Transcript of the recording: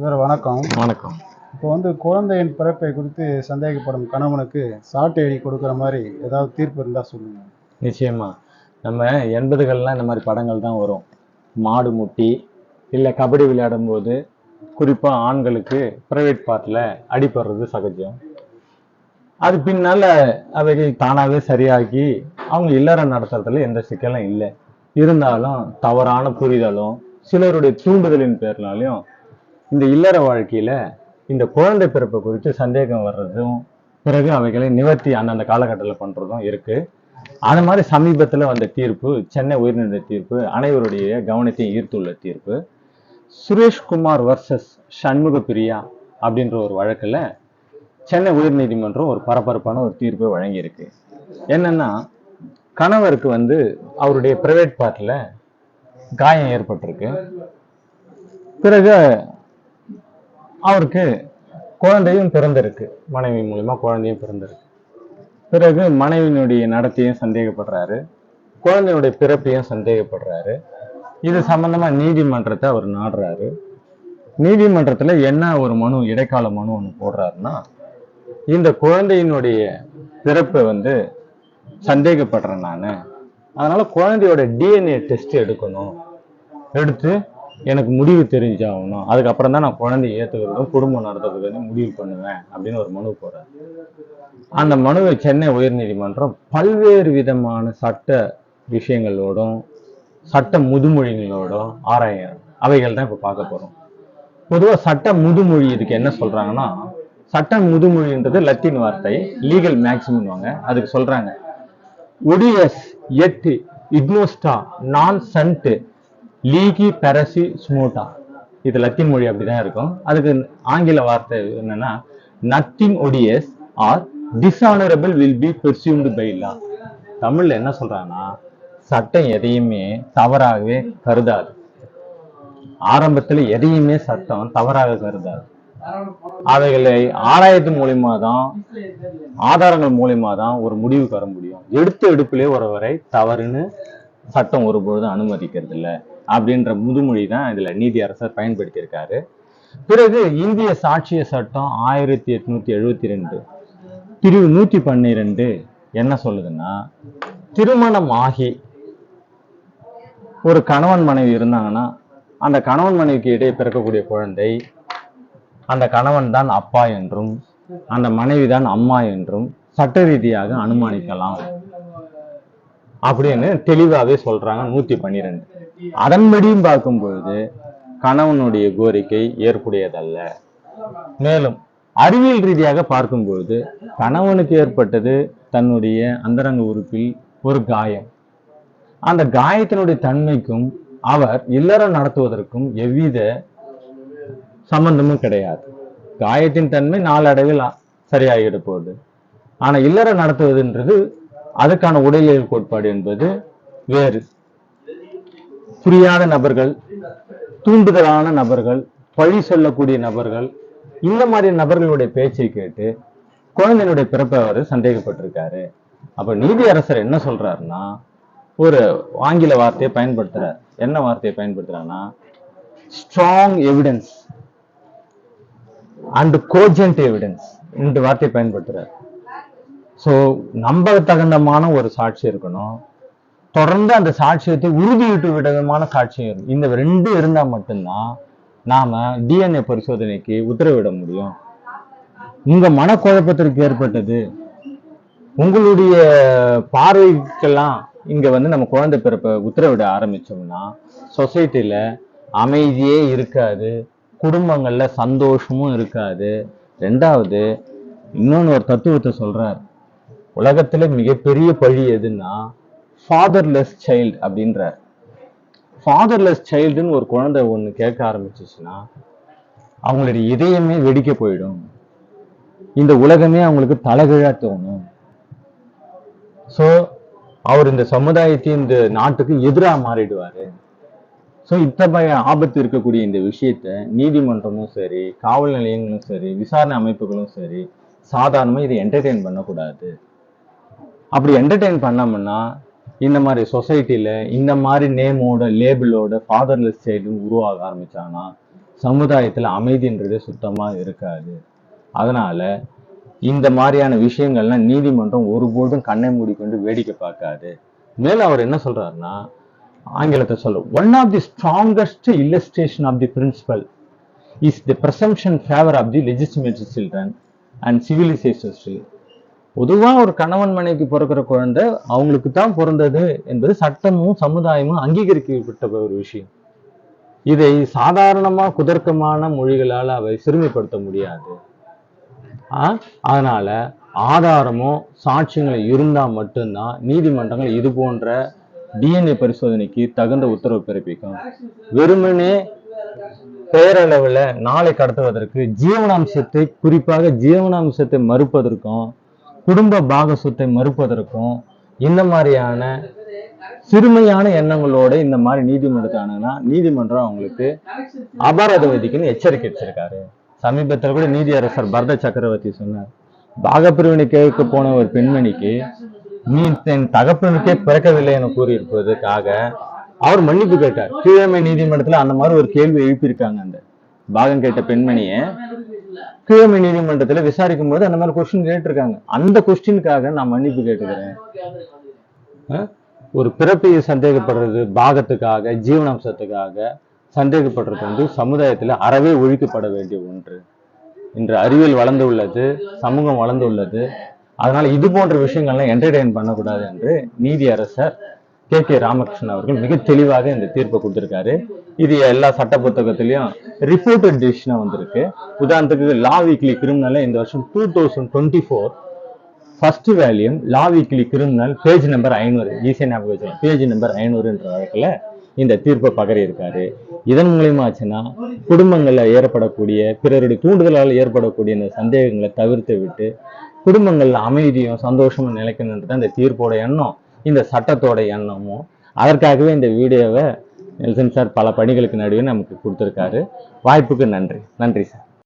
இவர் வணக்கம். வணக்கம். இப்போ வந்து குழந்தையின் பிறப்பை குறித்து சந்தேகப்படும் கணவனுக்கு சாட்டை அடி கொடுக்குற மாதிரி ஏதாவது தீர்ப்பு இருந்தால் சொல்லுங்க. நிச்சயமா. நம்ம எண்பதுகள்லாம் இந்த மாதிரி படங்கள் தான் வரும். மாடு முட்டி இல்லை கபடி விளையாடும் போது குறிப்பாக ஆண்களுக்கு ப்ரைவேட் பார்ட்டில் அடிபடுறது சகஜம். அது பின்னால அவைகள் தானாகவே சரியாகி அவங்க இல்லறம் நடத்துறதுல எந்த சிக்கலும் இல்லை. இருந்தாலும் தவறான புரிதலும் சிலருடைய தூண்டுதலின் பேர்னாலையும் இந்த இல்லற வாழ்க்கையில இந்த குழந்தை பிறப்பு குறித்து சந்தேகம் வர்றதும் பிறகு அவைகளை நிவர்த்தி அந்தந்த காலகட்டத்தில் பண்றதும் இருக்கு. அது மாதிரி சமீபத்துல வந்த தீர்ப்பு சென்னை உயர்நீதிமன்ற தீர்ப்பு அனைவருடைய கவனத்தையும் ஈர்த்துள்ள தீர்ப்பு. சுரேஷ்குமார் வர்சஸ் சண்முக பிரியா அப்படின்ற ஒரு வழக்கில் சென்னை உயர்நீதிமன்றம் ஒரு பரபரப்பான ஒரு தீர்ப்பை வழங்கியிருக்கு. என்னன்னா கணவருக்கு வந்து அவருடைய பிரைவேட் பார்ட்டில் காயம் ஏற்பட்டிருக்கு. பிறகு அவருக்கு குழந்தையும் பிறந்திருக்கு. மனைவி மூலமா குழந்தையும் பிறந்திருக்கு. பிறகு மனைவியினுடைய நடத்தையும் சந்தேகப்படுறாரு. குழந்தையுடைய பிறப்பையும் சந்தேகப்படுறாரு. இது சம்பந்தமா நீதிமன்றத்தை அவர் நாடுறாரு. நீதிமன்றத்துல என்ன ஒரு மனு இடைக்கால மனு ஒன்று போடுறாருன்னா இந்த குழந்தையினுடைய பிறப்பை வந்து சந்தேகப்படுறேன் நான். அதனால குழந்தையோட டிஎன்ஏ டெஸ்ட் எடுக்கணும். எடுத்து எனக்கு முடிவு தெரிஞ்சாகணும். அதுக்கப்புறம் தான் நான் குழந்தைய ஏற்றுக்கிறதும் குடும்பம் நடத்துறதுக்கு வந்து முடிவு பண்ணுவேன் அப்படின்னு ஒரு மனு போடுறேன் அந்த மனுவை சென்னை உயர்நீதிமன்றம் பல்வேறு விதமான சட்ட விஷயங்களோடும் சட்ட முதுமொழிகளோடும் ஆராய அவைகள் தான் இப்போ பார்க்க போகிறோம் பொதுவாக சட்ட முதுமொழி இதுக்கு என்ன சொல்கிறாங்கன்னா சட்ட முதுமொழின்றது லத்தீன் வார்த்தை லீகல் மேக்ஸிமம்வாங்க அதுக்கு சொல்கிறாங்க ஒடியஸ் எட்டு இக்னோஸ்டா நான் சன்ட்டு லீகி பெரசி ஸ்மோட்டா இது லத்தீன் மொழி அப்படிதான் இருக்கும். அதுக்கு ஆங்கில வார்த்தை என்னன்னா nothing odious or dishonourable will be presumed by law தமிழ்ல என்ன சொல்றாங்கன்னா சட்டம் எதையுமே தவறாகவே கருதாது. ஆரம்பத்துல எதையுமே சட்டம் தவறாக கருதாது. அவைகளை ஆராயத்து மூலியமா தான் ஆதாரங்கள் மூலியமா தான் ஒரு முடிவுக்கு வர முடியும். எடுத்த எடுப்பிலே ஒருவரை தவறுன்னு சட்டம் ஒருபொழுதும் அனுமதிக்கிறது இல்லை அப்படின்ற முதுமொழி தான் இதுல நீதி அரசர் பயன்படுத்தியிருக்காரு. பிறகு இந்திய சாட்சிய சட்டம் ஆயிரத்தி எட்நூத்தி எழுபத்தி ரெண்டு பிரிவு நூத்தி பன்னிரெண்டு என்ன சொல்லுதுன்னா திருமணம் ஆகி ஒரு கணவன் மனைவி இருந்தாங்கன்னா அந்த கணவன் மனைவிக்கு இடையே பிறக்கக்கூடிய குழந்தை அந்த கணவன் தான் அப்பா என்றும் அந்த மனைவி தான் அம்மா என்றும் சட்ட ரீதியாக அனுமானிக்கலாம் அப்படின்னு தெளிவாகவே சொல்றாங்க நூத்தி பன்னிரெண்டு. அதன்படியும் பார்க்கும் பொழுது கணவனுடைய கோரிக்கை ஏற்புடையதல்ல. மேலும் அறிவியல் ரீதியாக பார்க்கும்பொழுது கணவனுக்கு ஏற்பட்டது தன்னுடைய அந்தரங்க உறுப்பில் ஒரு காயம். அந்த காயத்தினுடைய தன்மைக்கும் அவர் இல்லறம் நடத்துவதற்கும் எவ்வித சம்பந்தமும் கிடையாது. காயத்தின் தன்மை நாளடைவில் சரியாகிட போகுது ஆனா இல்லறம் நடத்துவதுன்றது அதுக்கான உடலியல் கோட்பாடு என்பது வேறு. புரியாத நபர்கள் தூண்டுதலான நபர்கள் பழி சொல்லக்கூடிய நபர்கள் இந்த மாதிரி நபர்களுடைய பேச்சை கேட்டு குழந்தையினுடைய பிறப்பை அவர் சந்தேகப்பட்டிருக்காரு. அப்ப நீதி அரசர் என்ன சொல்றாருன்னா ஒரு ஆங்கில வார்த்தையை பயன்படுத்துறார். என்ன வார்த்தையை பயன்படுத்துறாருன்னா strong evidence and cogent evidence இந்த வார்த்தையை பயன்படுத்துறார். ஸோ நம்பத்தகுந்தமான ஒரு சாட்சி இருக்கணும். தொடர்ந்து அந்த சாட்சியத்தை உறுதியிட்டு விதமான சாட்சியம் இந்த ரெண்டு இருந்தா மட்டும்தான் நாம டிஎன்ஏ பரிசோதனைக்கு உத்தரவிட முடியும். உங்க மனக்குழப்பத்திற்கு ஏற்பட்டது உங்களுடைய பார்வைக்கெல்லாம் இங்க வந்து நம்ம குழந்தை பிறப்பை உத்தரவிட ஆரம்பிச்சோம்னா சொசைட்டில அமைதியே இருக்காது குடும்பங்கள்ல சந்தோஷமும் இருக்காது. ரெண்டாவது இன்னொன்று ஒரு தத்துவத்தை சொல்றார். உலகத்துல மிகப்பெரிய பழி எதுன்னா ஃபாதர்லெஸ் சைல்டு அப்படின்றார் ஃபாதர்லெஸ் சைல்டுன்னு ஒரு குழந்தை ஒன்று கேட்க ஆரம்பிச்சிச்சுன்னா அவங்களுடைய இதயமே வெடிக்க போயிடும். இந்த உலகமே அவங்களுக்கு தலைகீழா தோணும். ஸோ அவர் இந்த சமுதாயத்தையும் இந்த நாட்டுக்கு எதிராக மாறிடுவாரு. ஸோ இத்தகைய ஆபத்து இருக்கக்கூடிய இந்த விஷயத்த நீதிமன்றமும் சரி காவல் நிலையங்களும் சரி விசாரணை அமைப்புகளும் சரி சாதாரணமாக இதை என்டர்டெயின் பண்ணக்கூடாது. அப்படி என்டர்டெயின் பண்ணோம்னா இந்த மாதிரி சொசைட்டில இந்த மாதிரி நேமோட லேபிளோட ஃபாதர்லெஸ் சைல்டு உருவாக ஆரம்பித்தாங்கன்னா சமுதாயத்துல அமைதின்றது சுத்தமா இருக்காது. அதனால இந்த மாதிரியான விஷயங்கள்லாம் நீதிமன்றம் ஒருபோதும் கண்ணை மூடிக்கொண்டு வேடிக்கை பார்க்காது. மேலும் அவர் என்ன சொல்றாருன்னா ஆங்கிலத்தை சொல்ல one of the strongest illustration of the principle is the presumption favour of the legitimated children and civilisation பொதுவா ஒரு கணவன் மனைவிக்கு பிறக்கிற குழந்தை அவங்களுக்கு தான் பிறந்தது என்பது சட்டமும் சமுதாயமும் அங்கீகரிக்கப்பட்ட ஒரு விஷயம். இதை சாதாரணமா குதர்க்கமான மொழிகளால் அவை சிறுமைப்படுத்த முடியாது. அதனால ஆதாரமும் சாட்சியங்களும் இருந்தா மட்டும்தான் நீதிமன்றங்கள் இது போன்ற டிஎன்ஏ பரிசோதனைக்கு தகுந்த உத்தரவு பிறப்பிக்கும். வெறுமனே பெயரளவில் நாளை கடத்துவதற்கு ஜீவனாம்சத்தை குறிப்பாக ஜீவனாம்சத்தை மறுப்பதற்கும் குடும்ப பாகசுத்தை மறுப்பதற்கும் இந்த மாதிரியான சிறுமையான எண்ணங்களோட இந்த மாதிரி நீதிமன்றத்தை அணுகுனா நீதிமன்றம் அவங்களுக்கு அபராத விதிக்குன்னு எச்சரிக்கை வச்சிருக்காரு சமீபத்தில் கூட நீதியரசர் பரத சக்கரவர்த்தி சொன்னார் பாகப்பிரிவினை கேட்க போன ஒரு பெண்மணிக்கு நீ என் தகப்பனுக்கே பிறக்கவில்லை என கூறியிருப்பதற்காக அவர் மன்னிப்பு கேட்டார். கீழமை நீதிமன்றத்துல அந்த மாதிரி ஒரு கேள்வி எழுப்பியிருக்காங்க அந்த பாகம் கேட்ட பெண்மணியை. கீழமை நீதிமன்றத்துல விசாரிக்கும் போது அந்த மாதிரி கொஸ்டின் கேட்டிருக்காங்க. அந்த கொஸ்டினுக்காக நான் மன்னிப்பு கேட்டுக்கிறேன். ஒரு பிறப்பையை சந்தேகப்படுறது பாகத்துக்காக ஜீவனாம்சத்துக்காக சந்தேகப்படுறது வந்து சமுதாயத்தில் அறவே ஒழிக்கப்பட வேண்டிய ஒன்று. இன்று அறிவியல் வளர்ந்து உள்ளது சமூகம் வளர்ந்து உள்ளது. அதனால இது போன்ற விஷயங்கள்லாம் என்டர்டெயின் பண்ணக்கூடாது என்று நீதி அரசர் கே. கே. ராமகிருஷ்ணன் அவர்கள் மிக தெளிவாக இந்த தீர்ப்பை கொடுத்துருக்காரு. இது எல்லா சட்ட புத்தகத்திலையும் ரிப்போர்ட்டட் டிசிஷனாக வந்திருக்கு. உதாரணத்துக்கு லா வீக்லி கிரிமினல் இந்த வருஷம் two thousand twenty four first volume law weekly criminal page number ஐநூறு. ஈஸியாக ஞாபகம் வச்சுக்கலாம் பேஜ் நம்பர் ஐநூறுன்ற வழக்கில் இந்த தீர்ப்பை பகரியிருக்காரு இதன் மூலியமா ஆச்சுன்னா குடும்பங்களில் ஏற்படக்கூடிய பிறருடைய தூண்டுதலால் ஏற்படக்கூடிய இந்த சந்தேகங்களை தவிர்த்து விட்டு குடும்பங்களில் அமைதியும் சந்தோஷமும் நிலைக்கணுன்றது அந்த தீர்ப்போட எண்ணம். இந்த சட்டத்தோட எண்ணமும் அதற்காகவே இந்த வீடியோவை நெல்சன் சார் பல பணிகளுக்கு நடுவே நமக்கு கொடுத்துருக்காரு. வாய்ப்புக்கு நன்றி. நன்றி சார்.